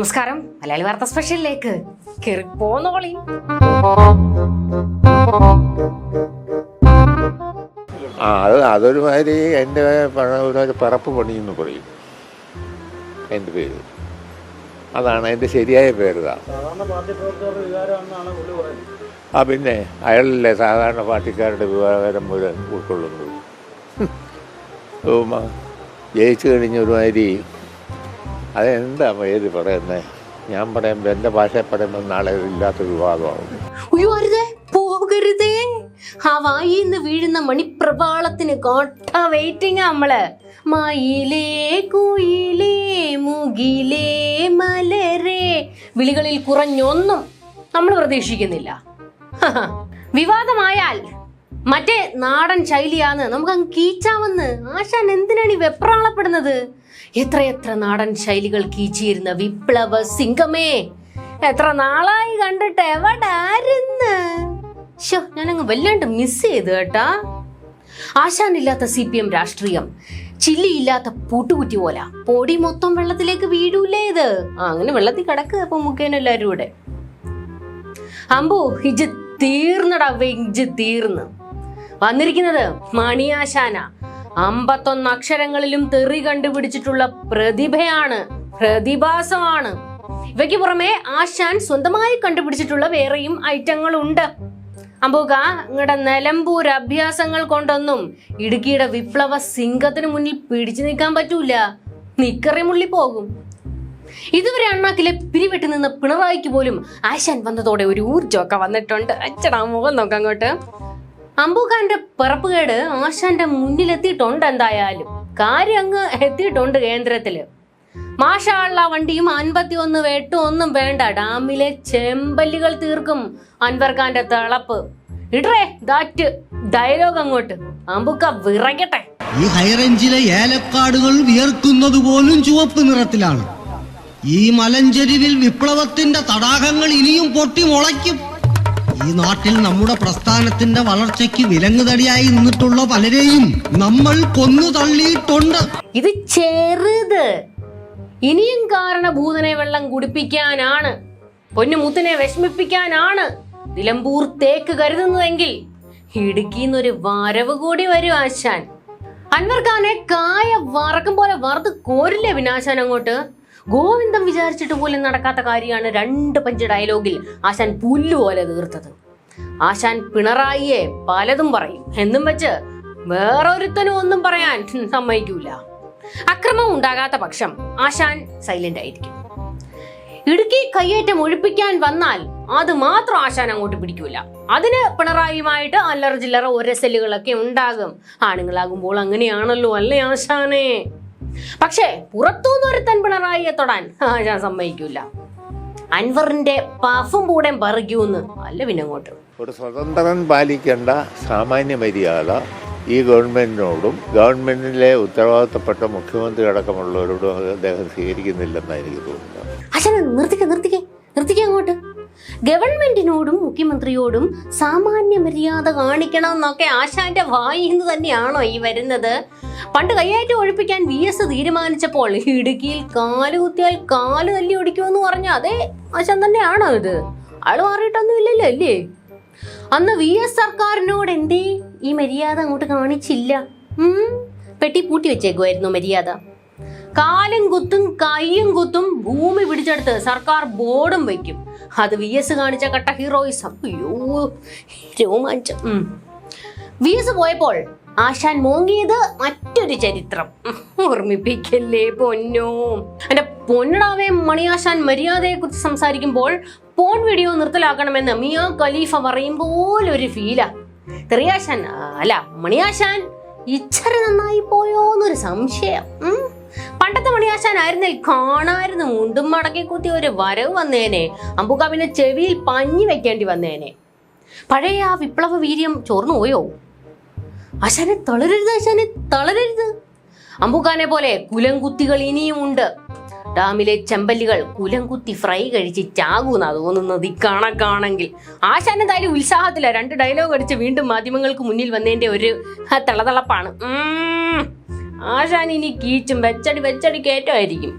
നമസ്കാരം. മലയാളി വാർത്ത സ്പെഷ്യലിലേക്ക്. കയറിപ്പോന്നോളി ആ അത് അതൊരു മാതിരി എന്റെ ഒരു പറപ്പ് പണി എന്ന് പറയും. എന്റെ പേര്. അതാണ് എന്റെ ശരിയായ പേര് ആ പിന്നെ അയാളല്ലേ സാധാരണ പാർട്ടിക്കാരുടെ വിവാഹം മുഴുവൻ ഉൾക്കൊള്ളുന്നത്. ജയിച്ചു കഴിഞ്ഞ ഒരുമാതിരി അതെന്താ ഏത് പറയുന്നത് ഞാൻ പറയുമ്പോൾ എന്റെ ഭാഷ പറയുമ്പോൾ നാളെ ഇല്ലാത്ത വിവാദമാവും അയ്യോ അരുതേ പോകരുതേ. ആ വായിന്ന് വീഴുന്ന മണിപ്രവാളത്തിന് കോട്ട വെയിറ്റിംഗ് നമ്മൾ. മയിലേ കുയിലേ മുകിലേ മലരേ. വിളികളിൽ കുറഞ്ഞൊന്നും നമ്മൾ പ്രതീക്ഷിക്കുന്നില്ല. വിവാദമായാൽ മറ്റേ നാടൻ ശൈലിയാന്ന് നമുക്ക് അങ്ങ് കീച്ചാമെന്ന്. ആശാൻ എന്തിനാണ് ഈ വെപ്രാളപ്പെടുന്നത്? എത്രയെത്ര നാടൻ ശൈലികൾ കീച്ചിയിരുന്ന വിപ്ലവ സിംഗമേ. എത്ര നാളായി കണ്ടിട്ട് എവിടായിരുന്നു? ഷോ ഞാനങ്ങ് വല്ലാണ്ട് മിസ് ചെയ്തു കേട്ടാ. ആശാനില്ലാത്ത സി പി എം രാഷ്ട്രീയം ചില്ലിയില്ലാത്ത പൂട്ടുകുറ്റി പോലെ. പൊടി മൊത്തം വെള്ളത്തിലേക്ക് വീഴൂലേ ഇത്. അങ്ങനെ വെള്ളത്തിൽ കിടക്കുക അപ്പൊ മുഖേന എല്ലാരും കൂടെ. അമ്പു ഇജ് തീർന്നടാ ഇജ് തീർന്ന്. വന്നിരിക്കുന്നത് മണിയാശാന. അമ്പത്തൊന്ന് അക്ഷരങ്ങളിലും തെറി കണ്ടുപിടിച്ചിട്ടുള്ള പ്രതിഭയാണ് പ്രതിഭാസമാണ്. ഇവയ്ക്ക് പുറമെ ആശാൻ സ്വന്തമായി കണ്ടുപിടിച്ചിട്ടുള്ള വേറെയും ഐറ്റങ്ങളുണ്ട്. അമ്പൂക നിങ്ങളുടെ നിലമ്പൂർ അഭ്യാസങ്ങൾ കൊണ്ടൊന്നും ഇടുക്കിയുടെ വിപ്ലവ സിംഗത്തിന് മുന്നിൽ പിടിച്ചു നിൽക്കാൻ പറ്റൂല. നിക്കറി മുള്ളി പോകും. ഇതുവരെ അണ്ണാക്കിലെ പിരിവെട്ട് നിന്ന് പിണറായിക്ക് പോലും ആശാൻ വന്നതോടെ ഒരു ഊർജമൊക്കെ വന്നിട്ടുണ്ട്. അച്ചടാ മുഖം നോക്കാം അങ്ങോട്ട്. അമ്പൂഖാന്റെ പിറപ്പുകേട് ആശാന്റെ മുന്നിലെത്തിയിട്ടുണ്ട് എന്തായാലും. കാര്യം അങ്ങ് എത്തിയിട്ടുണ്ട് കേന്ദ്രത്തിൽ. മാഷാള്ള വണ്ടിയും അൻപത്തി ഒന്ന് വെട്ടും ഒന്നും വേണ്ട. ഡാമിലെ ചെമ്പല്ലികൾ തീർക്കും അൻവർ ഖാന്റെ തിളപ്പ്. ഇടറേ ദാറ്റ് ഡയലോഗ് അങ്ങോട്ട്. അമ്പുക്ക വിറയ്ക്കട്ടെ. ഈ ഹൈറേഞ്ചിലെ ഏലക്കാടുകൾ വിയർക്കുന്നത് പോലും ചുവപ്പ് നിറത്തിലാണ്. ഈ മലഞ്ചെരിവിൽ വിപ്ലവത്തിന്റെ തടാകങ്ങൾ ഇനിയും പൊട്ടി മുളയ്ക്കും. ഈ നാട്ടിൽ നമ്മുടെ പ്രസ്ഥാനത്തിന്റെ വളർച്ചയ്ക്ക് വിലങ്ങുതടിയായി നിന്നിട്ടുള്ള പലരെയും നമ്മൾ കൊന്നു തള്ളിയിട്ടുണ്ട്. ഇത് ചെറുത്. ഇനിയും കാരണഭൂതനെ വെള്ളം കുടിപ്പിക്കാനാണ്. പൊന്നുമുത്തിനെ വിഷമിപ്പിക്കാനാണ്. നിലമ്പൂർ തേക്ക് കരുതുന്നതെങ്കിൽ ഇടുക്കിന്നൊരു വരവ് കൂടി വരും ആശാൻ. അൻവർ ഖാനെ കായ വറക്കും പോലെ വറുത്ത് കോരില്ലേ വിനാശാൻ അങ്ങോട്ട്? ഗോവിന്ദം വിചാരിച്ചിട്ട് പോലും നടക്കാത്ത കാര്യമാണ് രണ്ട് പഞ്ച് ഡയലോഗിൽ ആശാൻ പുല്ലുപോലെ തീർത്തത് ആശാൻ പിണറായിയെ പലതും പറയും. എന്നും വെച്ച് വേറൊരുത്തനും ഒന്നും പറയാൻ സമ്മതിക്കൂല. അക്രമം ഉണ്ടാകാത്ത പക്ഷം ആശാൻ സൈലന്റ് ആയിരിക്കും. ഇടുക്കി കയ്യേറ്റം ഒഴിപ്പിക്കാൻ വന്നാൽ അത് മാത്രം ആശാൻ അങ്ങോട്ട് പിടിക്കൂല. അതിന് പിണറായിയുമായിട്ട് അല്ലറ ചില്ലറ ഒരസലുകളൊക്കെ ഉണ്ടാകും. ആണുങ്ങളാകുമ്പോൾ അങ്ങനെയാണല്ലോ അല്ലേ ആശാനെ? പക്ഷേ പുറത്തുനിന്ന് ഒരുത്തൻ പിണറായിയെ തൊടാൻ ഞാൻ സമ്മതിക്കൂല. അൻവറിന്റെ പഫും കൂടെ പറിക്കൂന്ന് അല്ല പിന്നെ അങ്ങോട്ട് ഒരു സ്വതന്ത്രൻ പാലിക്കേണ്ട സാമാന്യ മര്യാദ ഈ ഗവൺമെന്റിനോടും ഗവൺമെന്റിലെ ഉത്തരവാദിത്തപ്പെട്ട മുഖ്യമന്ത്രി അടക്കമുള്ളവരോടും അദ്ദേഹം സ്വീകരിക്കുന്നില്ലെന്നാണ് എനിക്ക് തോന്നുന്നത്. അച്ഛനെ നിർത്തിക്കേ നിർത്തിക്കേ നിർത്തിക്കേ അങ്ങോട്ട്. ഗവൺമെന്റിനോടും മുഖ്യമന്ത്രിയോടും സാമാന്യ മര്യാദ കാണിക്കണം എന്നൊക്കെ ആശാന്റെ വായിന്ന് തന്നെയാണോ ഈ വരുന്നത്? പണ്ട് കൈയേറ്റം ഒഴിപ്പിക്കാൻ വി എസ് തീരുമാനിച്ചപ്പോൾ ഇടുക്കിയിൽ കാൽ കുത്തിയാൽ കാൽ തല്ലി ഒടിക്കുമെന്ന് പറഞ്ഞ അതേ ആശാൻ തന്നെയാണോ ഇത്? ആൾ മാറിയിട്ടൊന്നും ഇല്ലല്ലോ അല്ലേ? അന്ന് വി എസ് സർക്കാരിനോട് എന്തേ ഈ മര്യാദ അങ്ങോട്ട് കാണിച്ചില്ല? പെട്ടി പൂട്ടി വെച്ചേക്കുമായിരുന്നു മര്യാദ. കാലും കുത്തും കൈയും കുത്തും ഭൂമി പിടിച്ചെടുത്ത് സർക്കാർ ബോർഡും വയ്ക്കും. അത് വി എസ് കാണിച്ച കട്ട ഹീറോയിസം. അയ്യോ രോമാഞ്ചം. വി എസ് പോയപ്പോൾ ആശാൻ മോങ്ങിയത് മറ്റൊരു ചരിത്രം. ഓർമ്മിപ്പിക്കല്ലേ പൊന്നോ? എന്റെ പൊന്നടാവേ മണിയാശാൻ മര്യാദയെ കുറിച്ച് സംസാരിക്കുമ്പോൾ പോൺ വീഡിയോ നിർത്തലാക്കണമെന്ന് മിയ ഖലീഫ പറയുമ്പോൾ ഒരു ഫീലാ തെറിയാശാൻ അല്ല മണിയാശാൻ ഇച്ചര നന്നായി പോയോന്നൊരു സംശയം. പണ്ടത്തെ മണിയാശാനായിരുന്നിൽ കാണായിരുന്നു മുണ്ടും മടക്കി കുത്തി ഒരു വരവ് വന്നേനെ. അമ്പുകാവിനെ ചെവിയിൽ പഞ്ഞി വെക്കേണ്ടി വന്നേനെ. പഴയ ആ വിപ്ലവ വീര്യം ചോർന്നു പോയോ? ആശാനെ തളരരുത് ആശാനെ തളരരുത്. അമ്പുകാനെ പോലെ കുലംകുത്തികൾ ഇനിയുമുണ്ട് ഡാമിലെ ചെമ്പല്ലികൾ കുലംകുത്തി ഫ്രൈ കഴിച്ച് ചാകൂന്നാ തോന്നുന്നത് കണക്കാണെങ്കിൽ. ആശാൻ എന്തായാലും ഉത്സാഹത്തില. രണ്ട് ഡയലോഗ് അടിച്ച് വീണ്ടും മാധ്യമങ്ങൾക്ക് മുന്നിൽ വന്നതിന്റെ ഒരു തളതളപ്പാണ്. ആശാൻ ഇനി കീച്ചും വെച്ചടി വെച്ചടി കയറ്റമായിരിക്കും.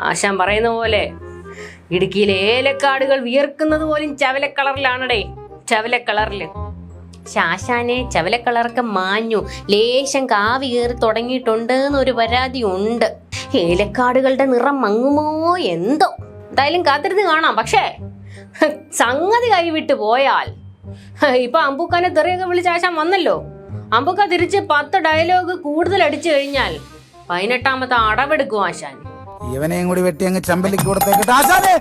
ആശാൻ പറയുന്ന പോലെ ഇടുക്കിയിലെ ഏലക്കാടുകൾ വിയർക്കുന്നത് പോലും ചവല കളറിലാണടേ. ചവല കളറിൽ. ശാശാനെ ചവല കളറൊക്കെ മാഞ്ഞു. ലേശം കാവി കയറി തുടങ്ങിയിട്ടുണ്ട് എന്നൊരു പരാതി ഉണ്ട്. ഏലക്കാടുകളുടെ നിറം മങ്ങുമോ എന്തോ. എന്തായാലും കാത്തിരുന്ന് കാണാം. പക്ഷേ സംഗതി കൈവിട്ട് പോയാൽ ഇപ്പൊ അമ്പൂക്കാനെ തെറിയൊക്കെ വിളിച്ച് ആശാൻ വന്നല്ലോ. അമ്പൂക്ക തിരിച്ച് പത്ത് ഡയലോഗ് കൂടുതൽ അടിച്ചു കഴിഞ്ഞാൽ പതിനെട്ടാമത്തെ അടവെടുക്കും ആശാൻ. ഇവനെയും കൂടി വെട്ടി അങ്ങ് ചമ്പലിക്ക് കൊടുത്തേക്കിട്ട്.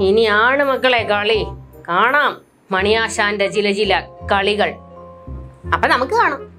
ഇനിയാണ് മക്കളെ കളി. കാണാം മണിയാശാന്റെ ചില ചില കളികൾ. അപ്പൊ നമുക്ക് കാണാം.